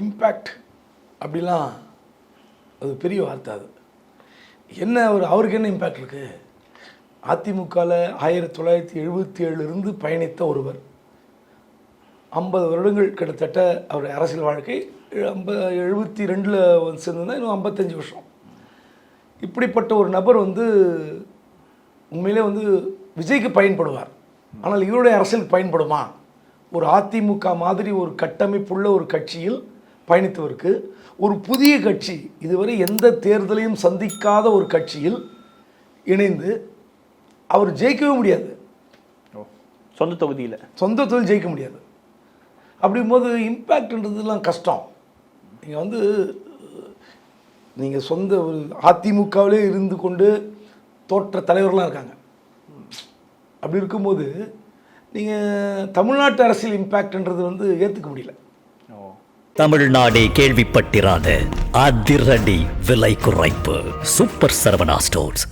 Impact அப்படிலாம் அது பெரிய வார்த்தை அது. என்ன அவர் அவருக்கு என்ன இம்பேக்ட் இருக்குது அதிமுகவில் ஆயிரத்தி தொள்ளாயிரத்தி எழுபத்தி ஏழுலேருந்து பயணித்த ஒருவர். ஐம்பது வருடங்கள் கிட்டத்தட்ட அவர் அரசியல் வாழ்க்கை. ஐம்ப எழுபத்தி ரெண்டில் வந்து சேர்ந்ததுன்னா இன்னும் ஐம்பத்தஞ்சு வருஷம். இப்படிப்பட்ட ஒரு நபர் வந்து உண்மையிலே வந்து விஜய்க்கு பயன்படுவார். ஆனால் இவருடைய அரசியலுக்கு பயன்படுமா? ஒரு அதிமுக மாதிரி ஒரு கட்டமைப்புள்ள ஒரு கட்சியில் பயணித்தவருக்கு ஒரு புதிய கட்சி இதுவரை எந்த தேர்தலையும் சந்திக்காத ஒரு கட்சியில் இணைந்து அவர் ஜெயிக்கவே முடியாது. சொந்த தொகுதியில். சொந்த தொழில் ஜெயிக்க முடியாது. அப்படிங்கும்போது இம்பேக்ட்ன்றதுலாம் கஷ்டம். நீங்கள் வந்து நீங்கள் சொந்த ஒரு அதிமுகவிலே இருந்து கொண்டு தோற்ற தலைவர்கள்லாம் இருக்காங்க. அப்படி இருக்கும்போது நீங்கள் தமிழ்நாட்டு அரசியல் இம்பேக்ட்ன்றது வந்து ஏற்றுக்க முடியல. தமிழ்நாடே கேள்விப்பட்டிராத அதிரடி விலை குறைப்பு. Super Saravana stores